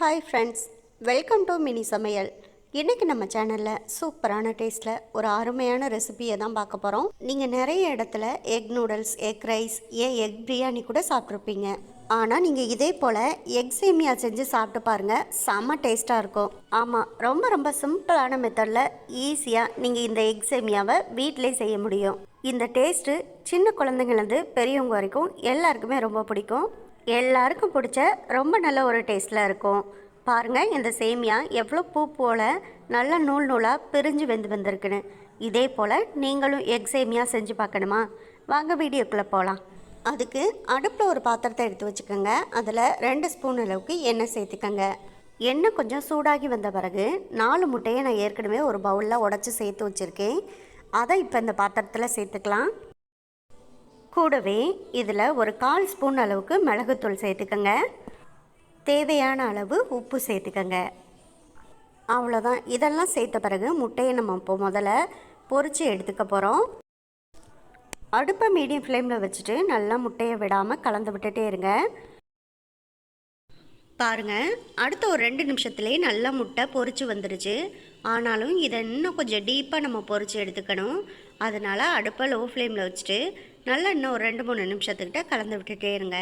Hi friends welcome to mini சமையல் இன்றைக்கி நம்ம சேனலில் சூப்பரான டேஸ்ட்டில் ஒரு அருமையான ரெசிபியை தான் பார்க்க போகிறோம் நீங்கள் நிறைய இடத்துல எக் நூடுல்ஸ் எக் ரைஸ் ஏன் எக் பிரியாணி கூட சாப்பிட்ருப்பீங்க ஆனால் நீங்கள் இதே போல் எக் சேமியா செஞ்சு சாப்பிட்டு பாருங்கள் செம்ம டேஸ்ட்டாக இருக்கும். ஆமாம் ரொம்ப ரொம்ப சிம்பிளான மெத்தடில் ஈஸியாக நீங்கள் இந்த எக் சேமியாவை வீட்டிலே செய்ய முடியும். இந்த டேஸ்ட்டு சின்ன குழந்தைங்கள்லேருந்து பெரியவங்க வரைக்கும் எல்லாருக்குமே ரொம்ப பிடிக்கும். எல்லாருக்கும் பிடிச்ச ரொம்ப நல்ல ஒரு டேஸ்ட்டில் இருக்கும். பாருங்கள் இந்த சேமியா எவ்வளோ பூ போல் நல்ல நூல் நூலாக பிரிஞ்சு வெந்து வந்திருக்குன்னு. இதே போல் நீங்களும் எக் சேமியா செஞ்சு பார்க்கணுமா? வாங்க வீடியோக்குள்ளே போகலாம் அதுக்கு அடுப்பில் ஒரு பாத்திரத்தை எடுத்து வச்சுக்கோங்க. அதில் ரெண்டு ஸ்பூன் அளவுக்கு எண்ணெய் சேர்த்துக்கோங்க. எண்ணெய் கொஞ்சம் சூடாகி வந்த பிறகு நாலு முட்டையை நான் ஏற்கனவே ஒரு பவுலில் உடச்சி சேர்த்து வச்சுருக்கேன். அதை இப்போ இந்த பாத்திரத்தில் சேர்த்துக்கலாம். கூடவே இதில் ஒரு கால் ஸ்பூன் அளவுக்கு மிளகுத்தூள் சேர்த்துக்கோங்க. தேவையான அளவு உப்பு சேர்த்துக்கோங்க. அவ்வளோதான் இதெல்லாம் சேர்த்த பிறகு முட்டையை நம்ம இப்போ முதல்ல பொரித்து எடுத்துக்க போகிறோம் அடுப்பை மீடியம் ஃப்ளேமில் வச்சுட்டு நல்லா முட்டையை விடாமல் கலந்து விட்டுட்டே இருங்க. பாருங்கள் அடுத்த ஒரு ரெண்டு நிமிஷத்துலேயே நல்லா முட்டை பொறிச்சு வந்துருச்சு. ஆனாலும் இதை இன்னும் கொஞ்சம் டீப்பாக நம்ம பொறிச்சு எடுத்துக்கணும். அதனால் அடுப்பை லோ ஃப்ளேமில் வச்சுட்டு நல்லா இன்னும் ஒரு ரெண்டு மூணு நிமிஷத்துக்கிட்ட கலந்து விட்டுட்டே இருங்க.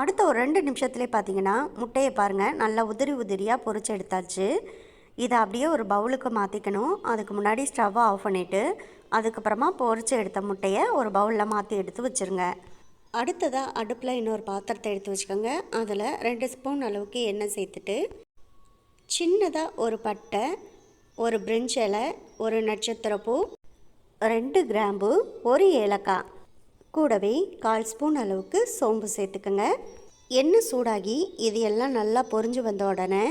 அடுத்த ஒரு ரெண்டு நிமிஷத்துலேயே பார்த்தீங்கன்னா முட்டையை பாருங்கள் நல்லா உதிரி உதிரியாக பொரிச்சு எடுத்தாச்சு. இதை அப்படியே ஒரு பவுலுக்கு மாற்றிக்கணும் அதுக்கு முன்னாடி ஸ்டவ்வை ஆஃப் பண்ணிவிட்டு அதுக்கப்புறமா பொறிச்சு எடுத்த முட்டையை ஒரு பவுலில் மாற்றி எடுத்து வச்சுருங்க. அடுத்ததாக அடுப்பில் இன்னொரு பாத்திரத்தை எடுத்து வச்சுக்கோங்க. அதில் ரெண்டு ஸ்பூன் அளவுக்கு எண்ணெய் சேர்த்துட்டு சின்னதாக ஒரு பட்டை ஒரு பிரிஞ்ச் இலை ஒரு நட்சத்திரப்பூ ரெண்டு கிராம்பு ஒரு ஏலக்காய். கூடவே கால் ஸ்பூன் அளவுக்கு சோம்பு சேர்த்துக்கோங்க. எண்ணெய் சூடாகி இது எல்லாம் நல்லா பொரிஞ்சு வந்த உடனே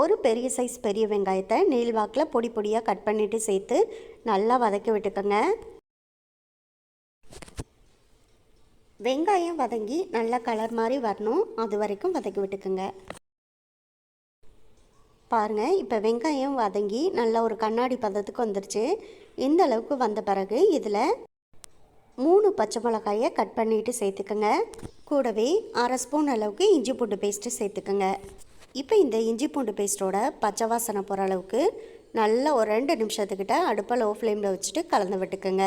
ஒரு பெரிய சைஸ் பெரிய வெங்காயத்தை நீள்வாக்கில் பொடி பொடியாக கட் பண்ணிவிட்டு சேர்த்து நல்லா வதக்கி விட்டுக்கோங்க. வெங்காயம் வதங்கி நல்லா கலர் மாதிரி வரணும். அது வரைக்கும் வதக்கி விட்டுக்குங்க. பாருங்கள் இப்போ வெங்காயம் வதங்கி நல்லா ஒரு கண்ணாடி பதத்துக்கு வந்துருச்சு. இந்த அளவுக்கு வந்த பிறகு இதில் மூணு பச்சை மிளகாயை கட் பண்ணிட்டு சேர்த்துக்கோங்க. கூடவே அரை ஸ்பூன் அளவுக்கு இஞ்சி பூண்டு பேஸ்ட்டு சேர்த்துக்கோங்க. இப்போ இந்த இஞ்சி பூண்டு பேஸ்ட்டோட பச்சை வாசனை போகிற அளவுக்கு நல்லா ஒரு ரெண்டு நிமிஷத்துக்கிட்ட அடுப்பை லோ ஃப்ளேமில் வச்சுட்டு கலந்து விட்டுக்குங்க.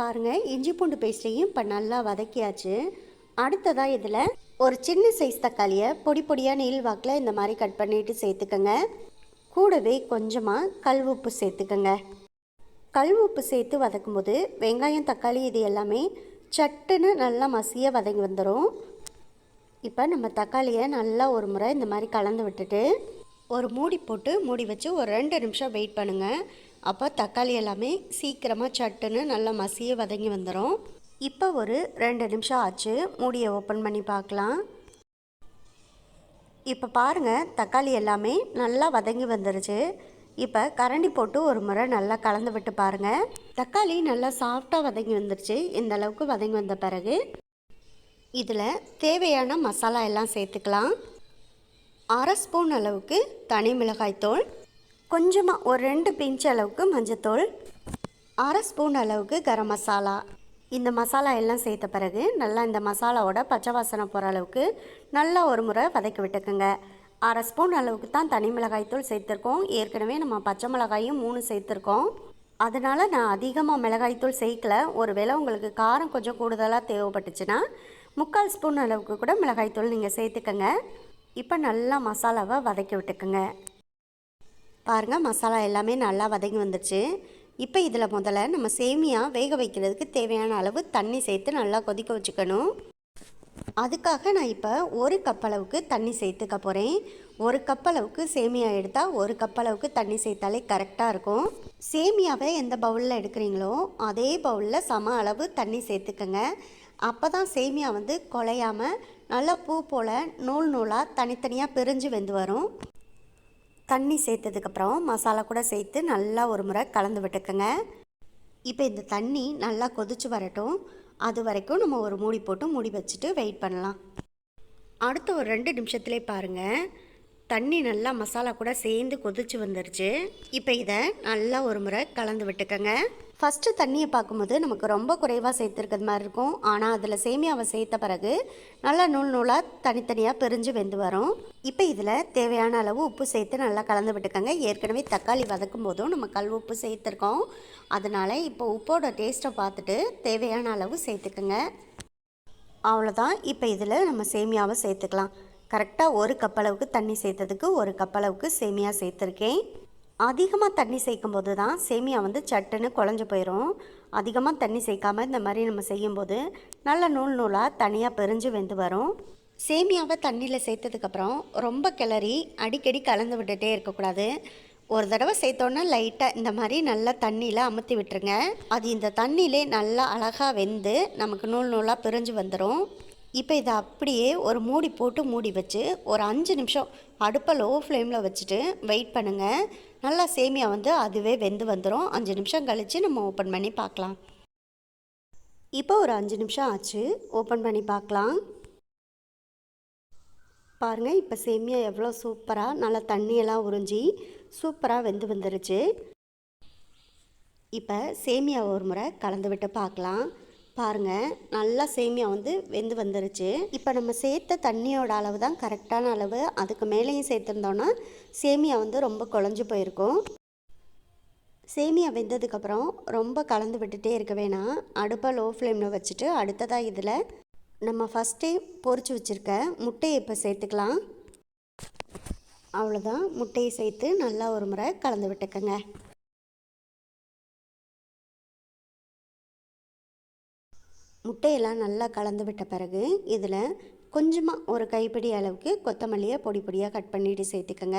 பாருங்கள் இஞ்சி பூண்டு பேஸ்ட்டையும் இப்போ நல்லா வதக்கியாச்சு. அடுத்ததாக இதில் ஒரு சின்ன சைஸ் தக்காளியை பொடி பொடியாக நீள் வாக்கில் இந்த மாதிரி கட் பண்ணிட்டு சேர்த்துக்கோங்க. கூடவே கொஞ்சமாக கல் உப்பு சேர்த்துக்கோங்க. கல் உப்பு சேர்த்து வதக்கும்போது வெங்காயம் தக்காளி இது எல்லாமே சட்டுன்னு நல்லா மசிய வதங்கி வந்துடும் இப்போ நம்ம தக்காளியை நல்லா ஒரு முறை இந்த மாதிரி கலந்து விட்டுட்டு ஒரு மூடி போட்டு மூடி வச்சு ஒரு ரெண்டு நிமிஷம் வெயிட் பண்ணுங்கள் அப்போ தக்காளி எல்லாமே சீக்கிரமாக சட்டுன்னு நல்லா மசிய வதங்கி வந்துடும் இப்போ ஒரு ரெண்டு நிமிஷம் ஆச்சு. மூடியை ஓப்பன் பண்ணி பார்க்கலாம். இப்போ பாருங்கள் தக்காளி எல்லாமே நல்லா வதங்கி வந்துருச்சு. இப்போ கரண்டி போட்டு ஒரு முறை நல்லா கலந்து விட்டு பாருங்கள் தக்காளி நல்லா சாஃப்டாக வதங்கி வந்துருச்சு. இந்த அளவுக்கு வதங்கி வந்த பிறகு இதில் தேவையான மசாலா எல்லாம் சேர்த்துக்கலாம். அரை ஸ்பூன் அளவுக்கு தனி மிளகாய்த்தூள் கொஞ்சமாக ஒரு ரெண்டு பிஞ்ச் அளவுக்கு மஞ்சத்தூள் அரை ஸ்பூன் அளவுக்கு கரம் மசாலா. இந்த மசாலா எல்லாம் சேர்த்த பிறகு நல்லா இந்த மசாலாவோட பச்சை வாசனை போகிற அளவுக்கு நல்லா ஒரு முறை வதக்கி விட்டுக்குங்க. அரை ஸ்பூன் அளவுக்கு தான் தனி மிளகாய்த்தூள் சேர்த்துருக்கோம். ஏற்கனவே நம்ம பச்சை மிளகாயும் மூணு சேர்த்துருக்கோம். அதனால் நான் அதிகமாக மிளகாய்த்தூள் சேர்க்கல. ஒரு வேளை உங்களுக்கு காரம் கொஞ்சம் கூடுதலாக தேவைப்பட்டுச்சுன்னா முக்கால் ஸ்பூன் அளவுக்கு கூட மிளகாய்த்தூள் நீங்கள் சேர்த்துக்கங்க. இப்போ நல்லா மசாலாவை வதக்கி விட்டுக்குங்க. பாருங்கள் மசாலா எல்லாமே நல்லா வதங்கி வந்துடுச்சு இப்போ இதில் முதல்ல நம்ம சேமியா வேக வைக்கிறதுக்கு தேவையான அளவு தண்ணி சேர்த்து நல்லா கொதிக்க வச்சுக்கணும். அதுக்காக நான் இப்போ ஒரு கப் அளவுக்கு தண்ணி சேர்த்துக்க போகிறேன் ஒரு கப் அளவுக்கு சேமியா எடுத்தால் ஒரு கப் அளவுக்கு தண்ணி சேர்த்தாலே கரெக்டாக இருக்கும். சேமியாவை எந்த பவுலில் எடுக்கிறீங்களோ அதே பவுலில் சம அளவு தண்ணி சேர்த்துக்கங்க. அப்போ தான் சேமியா வந்து குலையாமல் நல்லா பூ போல் நூல் நூலாக தனித்தனியாக பிரிஞ்சு வெந்து வரும். தண்ணி சேர்த்ததுக்கப்புறம் மசாலா கூட சேர்த்து நல்லா ஒரு முறை கலந்து விட்டுக்கோங்க. இப்போ இந்த தண்ணி நல்லா கொதிச்சு வரட்டும். அது வரைக்கும் நம்ம ஒரு மூடி போட்டு மூடி வச்சுட்டு வெயிட் பண்ணலாம். அடுத்த ஒரு ரெண்டு நிமிஷத்துலேயே பாருங்கள் தண்ணி நல்லா மசாலா கூட சேர்ந்து கொதிச்சு வந்துருச்சு. இப்போ இதை நல்லா ஒரு முறை கலந்து விட்டுக்கோங்க. ஃபஸ்ட்டு தண்ணியை பார்க்கும்போது நமக்கு ரொம்ப குறைவாக சேர்த்துருக்கிறது மாதிரி இருக்கும். ஆனால் அதில் சேமியாவை சேர்த்த பிறகு நல்லா நூல் நூலாக தனித்தனியாக பிரிஞ்சு வெந்து வரும். இப்போ இதில் தேவையான அளவு உப்பு சேர்த்து நல்லா கலந்து விட்டுக்கோங்க. ஏற்கனவே தக்காளி வதக்கும் போதும் நம்ம கல் உப்பு சேர்த்துருக்கோம். அதனால் இப்போ உப்போட டேஸ்ட்டை பார்த்துட்டு தேவையான அளவு சேர்த்துக்கோங்க. அவ்வளோதான் இப்போ இதில் நம்ம சேமியாவை சேர்த்துக்கலாம். கரெக்டாக ஒரு கப் அளவுக்கு தண்ணி சேர்த்ததுக்கு ஒரு கப் அளவுக்கு சேமியா சேர்த்துருக்கேன். அதிகமாக தண்ணி சேர்க்கும் போது தான் சேமியா வந்து சட்டுன்னு குழஞ்சி போயிடும் அதிகமாக தண்ணி சேர்க்காமல் இந்த மாதிரி நம்ம செய்யும்போது நல்ல நூல் நூலாக தனியாக பிரிஞ்சு வெந்து வரும். சேமியாவை தண்ணியில் சேர்த்ததுக்கப்புறம் ரொம்ப கிளறி அடிக்கடி கலந்து விட்டுட்டே இருக்கக்கூடாது. ஒரு தடவை சேர்த்தோன்னா லைட்டாக இந்த மாதிரி நல்லா தண்ணியில் அமுத்தி விட்டுருங்க. அது இந்த தண்ணியிலே நல்லா அழகாக வெந்து நமக்கு நூல் நூலாக பிரிஞ்சு வந்துடும் இப்போ இதை அப்படியே ஒரு மூடி போட்டு மூடி வச்சு ஒரு அஞ்சு நிமிஷம் அடுப்பை லோ ஃப்ளேமில் வச்சுட்டு வெயிட் பண்ணுங்கள் நல்லா சேமியா வந்து அதுவே வெந்து வந்துடும் அஞ்சு நிமிஷம் கழித்து நம்ம ஓப்பன் பண்ணி பார்க்கலாம். இப்போ ஒரு அஞ்சு நிமிஷம் ஆச்சு. ஓப்பன் பண்ணி பார்க்கலாம். பாருங்கள் இப்போ சேமியா எவ்வளோ சூப்பராக நல்லா தண்ணியெல்லாம் உறிஞ்சி சூப்பராக வெந்து வந்துருச்சு. இப்போ சேமியா ஒரு முறை கலந்து விட்டு பார்க்கலாம். பாருங்கள் நல்லா சேமியா வந்து வெந்து வந்துருச்சு. இப்போ நம்ம சேர்த்த தண்ணியோட அளவு தான் கரெக்டான அளவு. அதுக்கு மேலேயும் சேர்த்துருந்தோன்னா சேமியா வந்து ரொம்ப குழஞ்சி போயிருக்கும். சேமியா வெந்ததுக்கப்புறம் ரொம்ப கலந்து விட்டுட்டே இருக்க வேணாம். அடுப்பை லோ ஃப்ளேமில் வச்சுட்டு அடுத்ததாக இதில் நம்ம ஃபஸ்ட்டே பொறிச்சு வச்சுருக்க முட்டையை இப்போ சேர்த்துக்கலாம். அவ்வளோதான் முட்டையை சேர்த்து நல்லா ஒரு முறை கலந்து விட்டுக்கங்க. முட்டையெல்லாம் நல்லா கலந்து விட்ட பிறகு இதில் கொஞ்சமாக ஒரு கைப்பிடி அளவுக்கு கொத்தமல்லியை பொடி பொடியாக கட் பண்ணிவிட்டு சேர்த்துக்கோங்க.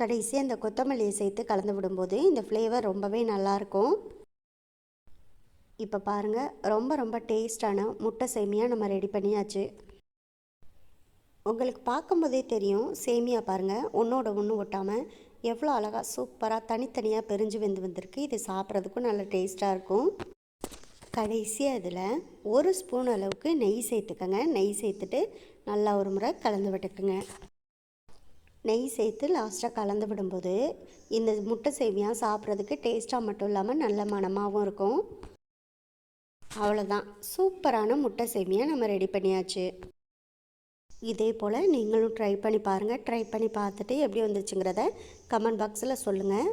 கடைசி அந்த கொத்தமல்லியை சேர்த்து கலந்து விடும்போது இந்த ஃப்ளேவர் ரொம்பவே நல்லாயிருக்கும். இப்போ பாருங்கள் ரொம்ப ரொம்ப டேஸ்டான முட்டை சேமியாக நம்ம ரெடி பண்ணியாச்சு. உங்களுக்கு பார்க்கும்போதே தெரியும் சேமியா பாருங்கள் ஒன்றோட ஒன்று ஒட்டாமல் எவ்வளோ அழகாக சூப்பராக தனித்தனியாக பிரிஞ்சு வந்து வந்திருக்கு. இது சாப்பிட்றதுக்கும் நல்ல டேஸ்ட்டாக இருக்கும். கடைசியாக அதில் ஒரு ஸ்பூன் அளவுக்கு நெய் சேர்த்துக்கோங்க. நெய் சேர்த்துட்டு நல்லா ஒரு முறை கலந்து விட்டுக்குங்க. நெய் சேர்த்து லாஸ்ட்டாக கலந்து விடும்போது இந்த முட்டை சேமியா சாப்பிட்றதுக்கு டேஸ்ட்டாக மட்டும் இல்லாமல் நல்ல மனமாகவும் இருக்கும். அவ்வளோதான். சூப்பரான முட்டை சேமியா நம்ம ரெடி பண்ணியாச்சு. இதே போல் நீங்களும் ட்ரை பண்ணி பாருங்கள் ட்ரை பண்ணி பார்த்துட்டு எப்படி வந்துச்சுங்கிறத கமெண்ட் பாக்ஸில் சொல்லுங்கள்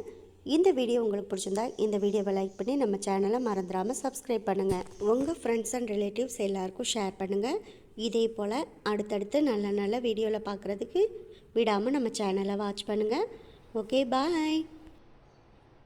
இந்த வீடியோ உங்களுக்கு பிடிச்சிருந்தா இந்த வீடியோவை லைக் பண்ணி நம்ம சேனலை மறந்துடாமல் சப்ஸ்கிரைப் பண்ணுங்கள் உங்கள் ஃப்ரெண்ட்ஸ் அண்ட் ரிலேட்டிவ்ஸ் எல்லாருக்கும் ஷேர் பண்ணுங்கள் இதே போல் அடுத்தடுத்து நல்ல நல்ல வீடியோவில் பார்க்குறதுக்கு விடாமல் நம்ம சேனலை வாட்ச் பண்ணுங்கள் ஓகே பாய்